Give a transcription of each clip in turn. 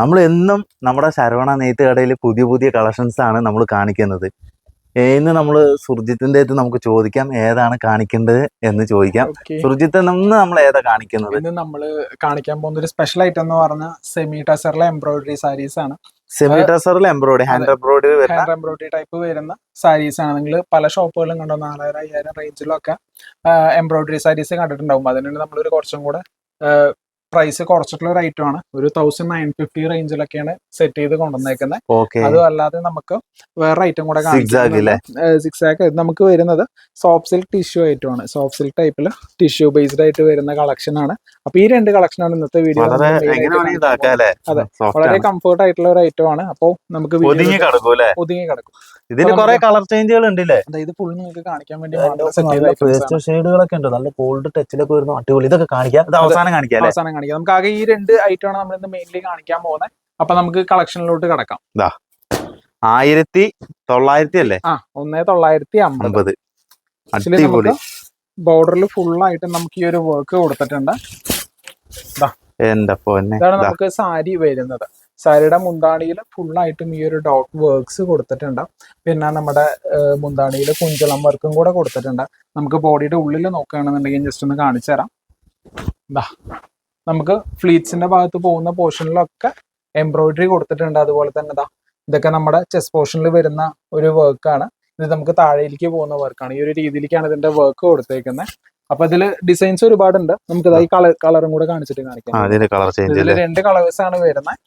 നമ്മൾ എന്നും നമ്മുടെ ശരവണ നെയ്ത്ത് കടയിൽ പുതിയ പുതിയ കളക്ഷൻസ് ആണ് നമ്മൾ കാണിക്കുന്നത്. ഇന്ന് നമ്മൾ സുർജിത്തിന്റെ അടുത്ത് നമുക്ക് ചോദിക്കാം ഏതാണ് കാണിക്കേണ്ടത് എന്ന് ചോദിക്കാം. സുർജിത്ത് ഇന്ന് നമ്മൾ ഏതാ കാണിക്കുന്നത്? ഇന്ന് നമ്മൾ കാണിക്കാൻ പോകുന്ന ഒരു സ്പെഷ്യൽ ഐറ്റം എന്ന് പറഞ്ഞ സെമി ടസറിലെ എംബ്രോയിഡറി സാരീസ് ആണ്. Semi ടസറിലെ embroidery hand embroidery hand embroidery type വരുന്ന സാരീസ് ആണ്. നിങ്ങൾ പല ഷോപ്പുകളിലും കണ്ടോ? നാലായിരം അയ്യായിരം റേഞ്ചിലൊക്കെ എംബ്രോയിഡറി സാരീസ് കണ്ടിട്ടുണ്ടാവും. അതിനാണ് നമ്മളൊരു കുറച്ചും കൂടെ പ്രൈസ് കുറച്ചിട്ടുള്ള ഒരു ഐറ്റം ആണ്. ഒരു തൗസൻഡ് നയൻ ഫിഫ്റ്റി റേഞ്ചിലൊക്കെയാണ് സെറ്റ് ചെയ്ത് കൊണ്ടുവന്നേക്കുന്നത് അതും അല്ലാതെ നമുക്ക് വേറെ ഐറ്റം കൂടെ സിക്സാക്ക് നമുക്ക് വരുന്നത് സോഫ്റ്റ് സിൽക്ക് ടിഷ്യൂ ഐറ്റം ആണ്. സോഫ്റ്റ് സിൽക്ക് ടൈപ്പിൽ ടിഷ്യൂ ബേസ്ഡ് ആയിട്ട് വരുന്ന കളക്ഷൻ ആണ്. അപ്പൊ ഈ രണ്ട് കളക്ഷൻ ആണ് ഇന്നത്തെ വീഡിയോ അതെ. വളരെ കംഫർട്ട് ആയിട്ടുള്ള ഒരു ഐറ്റം ആണ്. അപ്പോൾ നമുക്ക് ഒതുങ്ങി കിടക്കും ഇതിന് കുറെ കളർ ചേഞ്ചുകൾ ഉണ്ടല്ലേ? അതായത് ഫുൾ നിങ്ങൾക്ക് കാണിക്കാൻ വേണ്ടി. ഷെയ്ഡുകളൊക്കെ ഉണ്ട്? നല്ല ഗോൾഡ് ടച്ചിലൊക്കെ വരുന്ന അടിപൊളി. ഇതൊക്കെ കാണിക്കാം. ഇത് അവസാനം കാണിക്കാം അവസാനം കാണിക്കാം. നമുക്ക് ആകെ ഈ രണ്ട് ഐറ്റം ആണ് നമ്മൾ ഇന്ന് മെയിൻലി കാണിക്കാൻ പോകുന്നത്. അപ്പൊ നമുക്ക് കളക്ഷനിലോട്ട് കിടക്കാം. ആയിരത്തി തൊള്ളായിരത്തി അല്ലേ? ആ ഒന്നേ തൊള്ളായിരത്തി അമ്പത്. ബോർഡറിൽ ഫുൾ ആയിട്ട് നമുക്ക് ഈ ഒരു വർക്ക് കൊടുത്തിട്ടുണ്ട്. ഇതാണ് നമുക്ക് സാരി വരുന്നത്. സാരിയുടെ മുന്താണിയിൽ ഫുൾ ആയിട്ടും ഈ ഒരു ഡോട്ട് വർക്ക്സ് കൊടുത്തിട്ടുണ്ട്. പിന്നെ നമ്മുടെ മുന്താണിയിൽ കുഞ്ചളം വർക്കും കൂടെ കൊടുത്തിട്ടുണ്ട്. നമുക്ക് ബോഡിയുടെ ഉള്ളിൽ നോക്കുകയാണെന്നുണ്ടെങ്കിൽ ജസ്റ്റ് ഒന്ന് കാണിച്ചു തരാം നമുക്ക് ഫ്ലീറ്റ്സിന്റെ ഭാഗത്ത് പോകുന്ന പോർഷനിലൊക്കെ എംബ്രോയിഡറി കൊടുത്തിട്ടുണ്ട്. അതുപോലെ തന്നെ ഇതാ ഇതൊക്കെ നമ്മുടെ ചെസ് പോർഷനിൽ വരുന്ന ഒരു വർക്കാണ് ഇത് നമുക്ക് താഴേക്ക് പോകുന്ന വർക്കാണ് ഈ ഒരു രീതിയിലേക്കാണ് ഇതിന്റെ വർക്ക് കൊടുത്തേക്കുന്നത് അപ്പൊ ഇതിൽ ഡിസൈൻസ് ഒരുപാടുണ്ട്. നമുക്ക് ഇതായി ഈ കളർ കളറും കൂടെ കാണിച്ചിട്ട് കാണിക്കാം. ഇതിൽ രണ്ട് കളേഴ്സ് ആണ് വരുന്നത്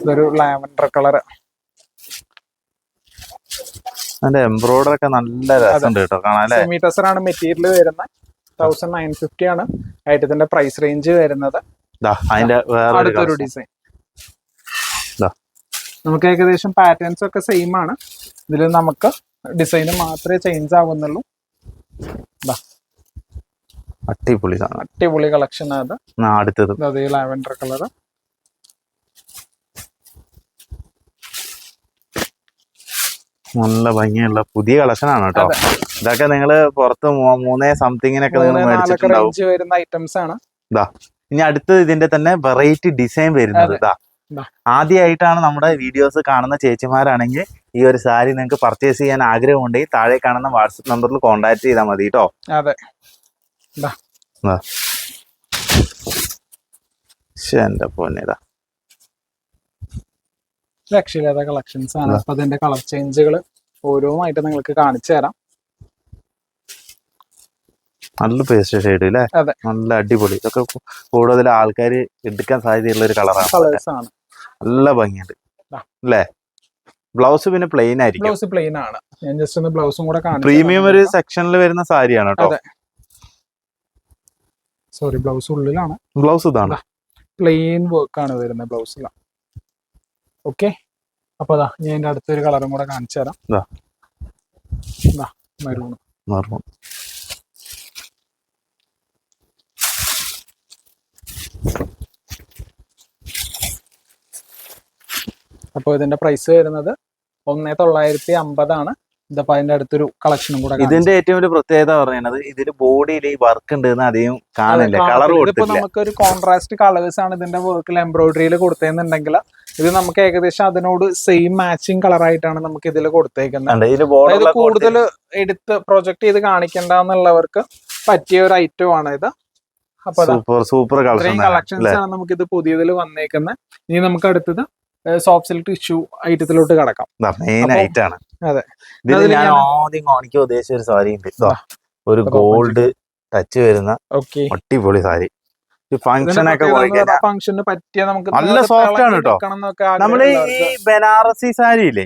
ഇതൊരു ലാവൻഡർ കളർ എംബ്രോയിഡറി ഒക്കെ നല്ല രസമുണ്ട് കേട്ടോ. കാണാൻ സെമി ആണ് മെറ്റീരിയൽ വരുന്നത് തൗസൻഡ് നയൻ ഫിഫ്റ്റി ആണ് ഐറ്റത്തിന്റെ പ്രൈസ് റേഞ്ച് വരുന്നത്. അതിന്റെ അടുത്തൊരു ഡിസൈൻ. നമുക്ക് ഏകദേശം പാറ്റേൺസ് ഒക്കെ സെയിം ആണ്. ഇതിൽ നമുക്ക് ഡിസൈൻ മാത്രമേ ചേഞ്ച് ആവുന്നുള്ളൂ. അടിപൊളി അടിപൊളി കളക്ഷൻ അത്. അടുത്തത്. ലാവൻഡർ കളർ നല്ല ഭംഗിയുള്ള പുതിയ കളക്ഷൻ ആണ് കേട്ടോ. ഇതൊക്കെ നിങ്ങൾ പുറത്ത് മൂന്നേ സംതിങ്ങിനൊക്കെ നിങ്ങൾ മേടിച്ചിട്ടുണ്ടാവും. ഐറ്റംസ് ആണ്. ഇനി അടുത്തത് ഇതിന്റെ തന്നെ വെറൈറ്റി ഡിസൈൻ വരുന്നത്. ഇതാ. ആദ്യമായിട്ടാണ് നമ്മുടെ വീഡിയോസ് കാണുന്ന ചേച്ചിമാരാണെങ്കിൽ ഈ ഒരു സാരി നിങ്ങൾക്ക് പർച്ചേസ് ചെയ്യാൻ ആഗ്രഹമുണ്ടെങ്കിൽ താഴെ കാണുന്ന വാട്സപ്പ് നമ്പറിൽ കോൺടാക്ട് ചെയ്താൽ മതി കേട്ടോ. അതെ. എന്റെ പൊന്നിതാ രക്ഷയില്ലാത്ത കളക്ഷൻസ് ആണ്. അപ്പൊ അതിന്റെ കളർ ചേഞ്ചുകൾ ഓരോന്നായിട്ട് നിങ്ങൾക്ക് കാണിച്ചു തരാം. നല്ല പേസ്റ്റ് ഷെയ്ഡ് അല്ലേ നല്ല അടിപൊളി. ഇതൊക്കെ കൂടുതൽ ആൾക്കാർ എടുക്കാൻ സാധ്യതയുള്ള ഒരു കളറാണ് നല്ല ഭംഗിയുണ്ട്. അല്ലേ ബ്ലൗസ് പിന്നെ പ്ലെയിൻ ആയിരിക്കും. ബ്ലൗസ് പ്ലെയിൻ ആണ്. ഞാൻ ജസ്റ്റ് ഒന്ന് ബ്ലൗസും കൂടെ പ്രീമിയം ഒരു സെക്ഷനിൽ വരുന്ന സാരിയാണ് കേട്ടോ സോറി ബ്ലൗസ് ഉള്ളിലാണ്. ബ്ലൗസ് ഇതാണ്. പ്ലെയിൻ വർക്ക് ആണ് വരുന്നത് ബ്ലൗസിൽ ഓക്കെ. അപ്പൊ അതാ ഞാൻ എന്റെ അടുത്തൊരു കളറും കൂടെ കാണിച്ചു തരാം. മെറൂൺ. അപ്പോൾ ഇതിന്റെ പ്രൈസ് വരുന്നത് ഒന്നേ തൊള്ളായിരത്തി അമ്പതാണ്. ഇതപ്പോ അതിന്റെ അടുത്തൊരു കളക്ഷനും കൂടെ ഇതിന്റെ ഏറ്റവും വലിയ പ്രത്യേകത പറയുന്നത് ഇതിന്റെ ബോഡിയിൽ ഈ വർക്ക് ഉണ്ട് അധികം കാണില്ല. കളർ. ഇതിപ്പോ കൊടുത്തില്ല നമുക്ക് ഒരു കോൺട്രാസ്റ്റ് കളേഴ്സ് ആണ് ഇതിന്റെ വർക്കിൽ എംബ്രോയിഡറിയിൽ കൊടുത്തേന്നുണ്ടെങ്കിൽ ഇത് നമുക്ക് ഏകദേശം അതിനോട് സെയിം മാച്ചിങ് കളർ ആയിട്ടാണ് നമുക്ക് ഇതിൽ കൊടുത്തേക്കുന്നത്. അതായത് കൂടുതൽ എടുത്ത് പ്രൊജക്ട് ചെയ്ത് കാണിക്കണ്ട എന്നുള്ളവർക്ക് പറ്റിയ ഒരു ഐറ്റം ആണ് ഇത്. അപ്പൊ സൂപ്പർ സൂപ്പർ കളക്ഷൻസ് ആണ്. നമുക്ക് ഇത് പുതിയതിൽ വന്നേക്കുന്നത് ഇനി നമുക്ക് അടുത്തത് സോഫ്റ്റ് സിൽക്ക് ടിഷ്യൂ ഐറ്റത്തിലോട്ട് കടക്കാം. മെയിൻ അപ്പൊ- ഐറ്റം ആണ്. അതെ. ഇതിൽ ഞാൻ ആദ്യം കാണിക്കാൻ ഉദ്ദേശിച്ച ഒരു സാരി ഉണ്ട് ഒരു ഗോൾഡ് ടച്ച് വരുന്ന അടിപൊളി സാരി. ഈ ഫംഗ്ഷന് പറ്റിയ നമുക്ക് നല്ല സോഫ്റ്റ് ആണ് കേട്ടോ. നമ്മൾ ഈ ബനാറസി സാരി ഇല്ലേ?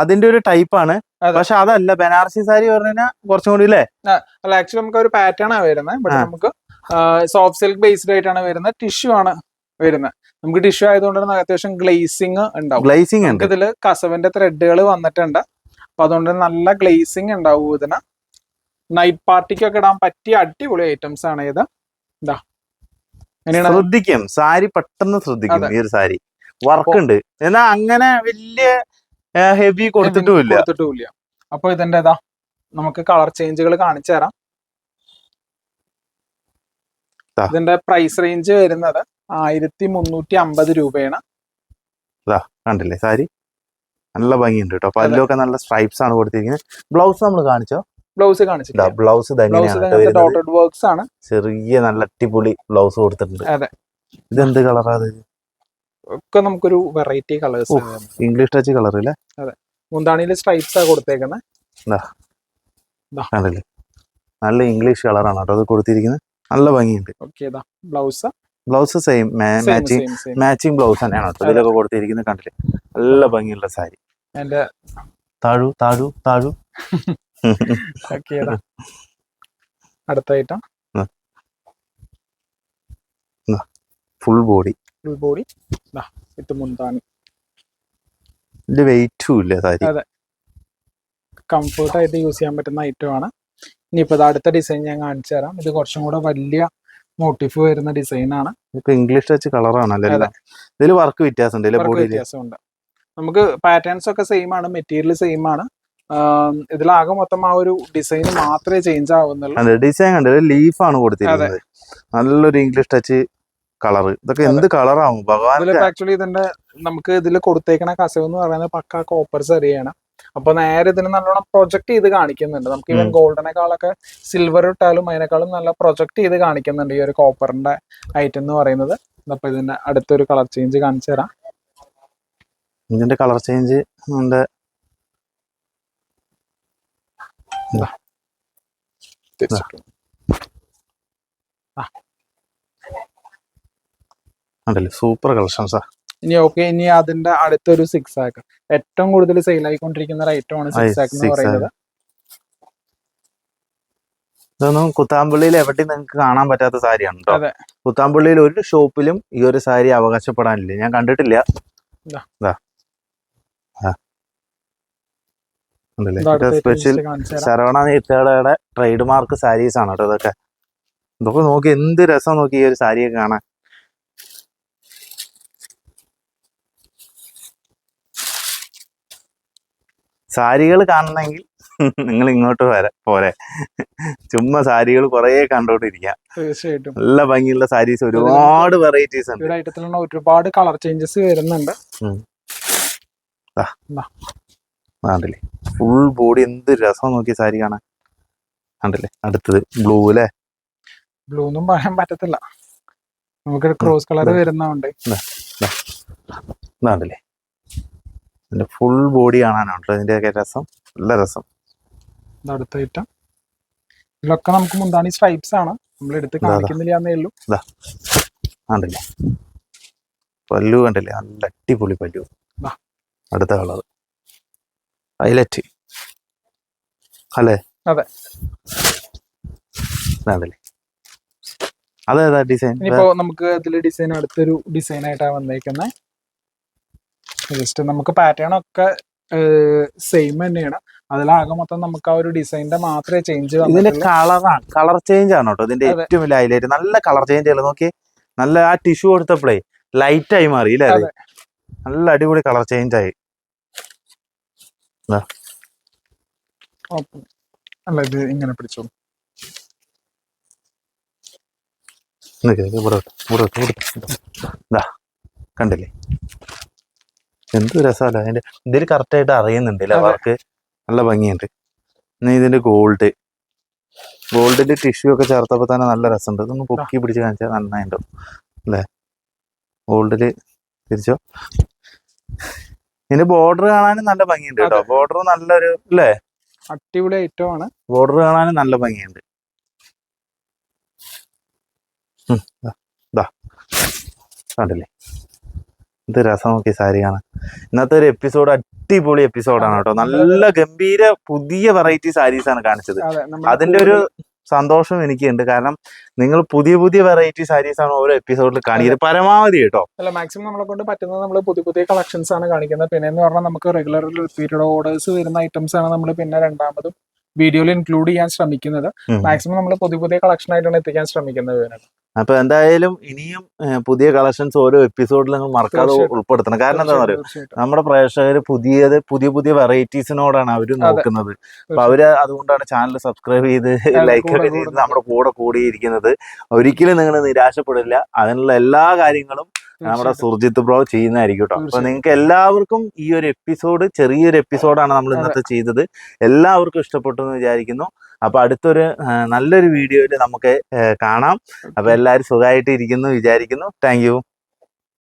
അതിന്റെ ഒരു ടൈപ്പ് ആണ്. പക്ഷെ അതല്ല ബനാറസി സാരി പറഞ്ഞാൽ കുറച്ചും കൂടി അല്ലേ അല്ല ആക്ച്വലി നമുക്ക് ഒരു പാറ്റേൺ ആണ് വരുന്നത് ബട്ട്. നമുക്ക് സോഫ്റ്റ് സിൽക്ക് ബേസ്ഡ് ആയിട്ടാണ് വരുന്നത്. ടിഷ്യൂ ആണ് വരുന്നത് നമുക്ക് ടിഷ്യൂ ആയതുകൊണ്ട് തന്നെ അത്യാവശ്യം ഗ്ലേസിങ് ഉണ്ടാവും. ഗ്ലേസിംഗ് ഉണ്ട്. ഇതിൽ കസവിന്റെ ത്രെഡുകൾ വന്നിട്ടുണ്ട്. അപ്പൊ അതുകൊണ്ട് നല്ല ഗ്ലേസിങ് ഉണ്ടാവും ഇതിന്. നൈറ്റ് പാർട്ടിക്കൊക്കെ ഇടാൻ പറ്റിയ അടിപൊളി ഐറ്റംസ് ആണ് ഇത്. ഇതാ ശ്രദ്ധിക്കും. സാരി പെട്ടെന്ന് ശ്രദ്ധിക്കും ഈ ഒരു സാരി. വർക്ക് ഉണ്ട് എന്നാ അങ്ങനെ വലിയ ഹെവി കൊടുത്തിട്ടുമില്ല. കൊടുത്തിട്ടുമില്ല. അപ്പൊ ഇതിന്റെ ഇതാ നമുക്ക് കളർ ചേഞ്ചുകൾ കാണിച്ചു തരാം. ഇതിന്റെ പ്രൈസ് റേഞ്ച് വരുന്നത് ആയിരത്തി മുന്നൂറ്റി അമ്പത് രൂപയാണ് കണ്ടില്ലേ സാരി? നല്ല ഭംഗിയുണ്ട് കേട്ടോ പല്ലൊക്കെ നല്ല സ്ട്രൈപ്സ് ആണ് കൊടുത്തിരിക്കുന്നത്. ബ്ലൗസ് നമ്മൾ കാണിച്ചോ? ബ്ലൗസ് കാണിച്ചില്ല ബ്ലൗസ്? ഡോട്ടഡ് വർക്ക്സ് ആണ്. ചെറിയ നല്ല അടിപൊളി ബ്ലൗസ് കൊടുത്തിട്ടുണ്ട്. അതെ. ഇതെന്ത് കളറാ അത് ഒക്കെ നമുക്കൊരു variety colours. English touch colour അല്ലേ? അതെ. മുന്താണിയിൽ സ്ട്രൈപ്സ് ആ കൊടുത്തേക്കുന്നത് കണ്ടില്ലേ നല്ല ഇംഗ്ലീഷ് കളറാണ് കേട്ടോ അത് കൊടുത്തിരിക്കുന്നത് നല്ല ഭംഗിയുണ്ട്. ഓക്കെ ദാ blouse. Blouse same matching matching blouse തന്നെയാണ് കേട്ടോ. ഇതിലൊക്കെ കൊടുത്തിരിക്കുന്നത് കണ്ടില്ലേ? നല്ല ഭംഗിയുള്ള സാരി. എന്റെ താഴു താഴു താഴു. ഓക്കെ ഐറ്റം അടുത്തായിട്ട് ഫുൾ ബോഡി ഫുൾ ബോഡി ഇതാ മുന്താണി. ഇതിന്റെ വെയിറ്റും ഇല്ല സാരി. അതെ. കംഫർട്ട് ആയിട്ട് യൂസ് ചെയ്യാൻ പറ്റുന്ന ഐറ്റം ആണ്. ഇനിയിപ്പോ അടുത്ത ഡിസൈൻ ഞാൻ കാണിച്ചു തരാം. ഇത് കുറച്ചും കൂടെ വലിയ മോട്ടിഫ് വരുന്ന ഡിസൈൻ ആണ്. ഇപ്പൊ ഇംഗ്ലീഷ് ടച്ച് കളറാണല്ലേ ഇതിൽ വർക്ക് വ്യത്യാസമുണ്ട് ബോഡിയിൽ വ്യത്യാസമുണ്ട്. നമുക്ക് പാറ്റേൺസ് ഒക്കെ സെയിം ആണ് മെറ്റീരിയൽ സെയിം ആണ്. ഇതിലാകെ മൊത്തം ആ ഒരു ഡിസൈൻ മാത്രമേ ചേഞ്ച് ആവുന്നുള്ളൂ. ഡിസൈൻ കണ്ടത് ആണ് കൊടുത്തിരിക്കുന്നത്. നല്ലൊരു ഇംഗ്ലീഷ് ടച്ച് കളർ ഇതൊക്കെ എന്ത് കളറാവും ഭഗവാൻ ആക്ച്വലി ഇതിന്റെ നമുക്ക് ഇതിൽ കൊടുത്തേക്കണ കസവ് എന്ന് പറയുന്നത് പക്ക കോപ്പർ സെറിയാണ് അപ്പൊ നേരെ ഇതിന് നല്ലോണം പ്രൊജക്ട് ചെയ്ത് കാണിക്കുന്നുണ്ട്. നമുക്ക് ഇവൻ ഗോൾഡനേക്കാളൊക്കെ സിൽവർ ഇട്ടാലും അതിനേക്കാളും നല്ല പ്രൊജക്ട് ചെയ്ത് കാണിക്കുന്നുണ്ട് ഈ ഒരു കോപ്പറിന്റെ ഐറ്റം എന്ന് പറയുന്നത്. അപ്പൊ ഇതിന്റെ അടുത്തൊരു കളർ ചേഞ്ച് കാണിച്ചു തരാം. ഇതിന്റെ കളർ ചേഞ്ച് ഉണ്ട് ഉണ്ടല്ലേ സൂപ്പർ കളക്ഷൻസാ ഇനി ഓക്കെ ഇനി അതിന്റെ അടുത്തൊരു സിക്സ് ആക്ക് ഏറ്റവും കൂടുതൽ സെയിൽ ആയിക്കൊണ്ടിരിക്കുന്ന ഒരു ഐറ്റം ആണ് സിക്സ് ആക്ക് എന്ന് പറയുന്നത്. ഇതൊന്നും കുത്താമ്പള്ളിയിൽ എവിടെയും നിങ്ങൾക്ക് കാണാൻ പറ്റാത്ത സാരിയാണ് കേട്ടോ. കുത്താമ്പള്ളിയിൽ ഒരു ഷോപ്പിലും ഈ ഒരു സാരി അവകാശപ്പെടാനില്ല. ഞാൻ കണ്ടിട്ടില്ല ഇതാ. ഇതാ. ആ. ഉണ്ടല്ലേ ഇത് അടുത്ത സ്പെഷ്യൽ ശരവണ നീത്തയുടെ ട്രേഡ് മാർക്ക് സാരീസ് ആണ് കേട്ടോ ഇതൊക്കെ. ഇതൊക്കെ നോക്കി എന്ത് രസം നോക്കി ഈ ഒരു സാരിയൊക്കെ കാണാൻ. സാരികൾ കാണണമെങ്കിൽ നിങ്ങൾ ഇങ്ങോട്ട് വരെ പോരെ. ചുമ്മാ സാരികൾ കുറേ കണ്ടോണ്ടിരിക്കാം തീർച്ചയായിട്ടും. നല്ല ഭംഗിയുള്ള സാരീസ് ഒരുപാട് വെറൈറ്റീസ് ഉണ്ട്. ഐറ്റത്തിലുള്ള ഒരുപാട് കളർ ചേഞ്ചസ് വരുന്നുണ്ട്. കണ്ടില്ലേ? ഫുൾ ബോഡി എന്ത് രസം നോക്കിയ സാരി കാണാൻ. കണ്ടില്ലേ? അടുത്തത് ബ്ലൂ അല്ലേ ബ്ലൂ ഒന്നും പറയാൻ പറ്റത്തില്ല. നമുക്ക് ക്രോസ് കളർ ഇതാ. വരുന്നതുകൊണ്ട് ഇതാണ്ടല്ലേ ഇതിന്റെ ഫുൾ ബോഡി കാണാനാണ് കേട്ടോ ഇതിന്റെയൊക്കെ രസം. നല്ല രസം. അടുത്ത ഐറ്റം ഇതിലൊക്കെ നമുക്ക് മുന്താണി സ്ട്രൈപ്സ് ആണ്. നമ്മൾ എടുത്ത്. കാണിക്കുന്നില്ല എന്നേ ഉള്ളൂ. കണ്ടില്ലേ? പല്ലു കണ്ടല്ലേ? നല്ല അടിപൊളി പല്ലു. അടുത്ത കളർ ഹൈലൈറ്റ്. അല്ലേ? അതെ. അതെ അതേതാ ഡിസൈൻ? ഇപ്പോ നമുക്ക് ഇതിൽ ഡിസൈൻ അടുത്തൊരു ഡിസൈൻ ആയിട്ടാണ് വന്നേക്കുന്നത് ജസ്റ്റ് നമുക്ക് പാറ്റേൺ ഒക്കെ സെയിം തന്നെയാണ്. അതിലാകെ മൊത്തം നമുക്ക് ആ ഒരു ഡിസൈനിന്റെ മാത്രമേ ചേഞ്ച് ഇതിന്റെ കളറാണ് കളർ ചേഞ്ച് ആണ് കേട്ടോ. ഇതിന്റെ ഏറ്റവും വലിയ ഹൈലൈറ്റ് നല്ല കളർ ചേഞ്ച് നോക്കി നല്ല ആ ടിഷ്യൂ കൊടുത്തപ്പോഴേ ലൈറ്റ് ആയി മാറി ഇല്ലേ? നല്ല അടിപൊളി കളർ ചേഞ്ച് ആയി. അല്ല ഇത് ഇങ്ങനെ പിടിച്ചോളൂ. കണ്ടില്ലേ? എന്ത് രസമല്ല അതിന്റെ ഇതിൽ കറക്റ്റ് ആയിട്ട് അറിയുന്നുണ്ട് അല്ലേ അവർക്ക് വർക്ക്? നല്ല ഭംഗിയുണ്ട്. പിന്നെ ഇതിന്റെ ഗോൾഡ് ഗോൾഡിന്റെ ടിഷ്യൂ ഒക്കെ ചേർത്തപ്പോ തന്നെ നല്ല രസമുണ്ട്. ഇതൊന്ന് പൊക്കി പിടിച്ച് കാണിച്ചാൽ നന്നായിട്ടുണ്ടാവും അല്ലേ ഗോൾഡിൽ തിരിച്ചോ? ഇതിന്റെ ബോർഡർ കാണാനും നല്ല ഭംഗിയുണ്ട് കേട്ടോ. ബോർഡർ നല്ലൊരു അല്ലേ? അടിപൊളി ഐറ്റം ആണ്. ബോർഡർ കാണാനും നല്ല ഭംഗിയുണ്ട്. എന്ത്. കണ്ടില്ലേ? ഇത് രസം നോക്കി സാരി കാണാൻ. ഇന്നത്തെ ഒരു എപ്പിസോഡ് അടിപൊളി എപ്പിസോഡാണ് കേട്ടോ. നല്ല ഗംഭീര പുതിയ വെറൈറ്റി സാരീസ് ആണ് കാണിച്ചത്. അതെ അതിന്റെ ഒരു സന്തോഷം എനിക്കുണ്ട്. കാരണം നിങ്ങൾ പുതിയ പുതിയ വെറൈറ്റി സാരീസ് ആണ് ഓരോ എപ്പിസോഡിൽ കാണിക്കുന്നത്. പരമാവധി കേട്ടോ. അല്ല മാക്സിമം നമ്മളെ കൊണ്ട് പറ്റുന്നത് നമ്മൾ പുതിയ പുതിയ കളക്ഷൻസ് ആണ് കാണിക്കുന്നത്. പിന്നെ എന്ന് പറഞ്ഞാൽ നമുക്ക് റെഗുലർ റിപ്പീറ്റഡ് ഓർഡേഴ്സ് വരുന്ന ഐറ്റംസ് ആണ് നമ്മൾ പിന്നെ രണ്ടാമതും വീഡിയോയിൽ ഇൻക്ലൂഡ് ചെയ്യാൻ ശ്രമിക്കുന്നത്. മാക്സിമം നമ്മൾ പുതിയ പുതിയ കളക്ഷൻ ആയിട്ടാണ് എത്തിക്കാൻ ശ്രമിക്കുന്നത്. അപ്പൊ എന്തായാലും ഇനിയും പുതിയ കളക്ഷൻസ് ഓരോ എപ്പിസോഡിൽ നിങ്ങൾ മറക്കാതെ. ഉൾപ്പെടുത്തണം. കാരണം എന്താ പറയുക നമ്മുടെ പ്രേക്ഷകർ പുതിയത് പുതിയ പുതിയ വെറൈറ്റീസിനോടാണ് അവർ നോക്കുന്നത്. അപ്പൊ അവർ അതുകൊണ്ടാണ് ചാനൽ സബ്സ്ക്രൈബ് ചെയ്ത് ലൈക്ക് ഒക്കെ ചെയ്ത്. നമ്മുടെ കൂടെ കൂടിയിരിക്കുന്നത്. ഒരിക്കലും നിങ്ങൾ നിരാശപ്പെടില്ല. അതിനുള്ള എല്ലാ കാര്യങ്ങളും നമ്മുടെ. സുർജിത്ത് ബ്രോ ചെയ്യുന്നതായിരിക്കും കേട്ടോ അപ്പൊ. നിങ്ങൾക്ക് എല്ലാവർക്കും ഈ ഒരു എപ്പിസോഡ് ചെറിയൊരു എപ്പിസോഡാണ് നമ്മൾ ഇന്നത്തെ ചെയ്തത്. എല്ലാവർക്കും ഇഷ്ടപ്പെട്ടു എന്ന് വിചാരിക്കുന്നു. അപ്പൊ അടുത്തൊരു നല്ലൊരു വീഡിയോയിൽ നമുക്ക് കാണാം. അപ്പൊ എല്ലാവരും സുഖമായിട്ട് ഇരിക്കുന്നു വിചാരിക്കുന്നു. Thank you.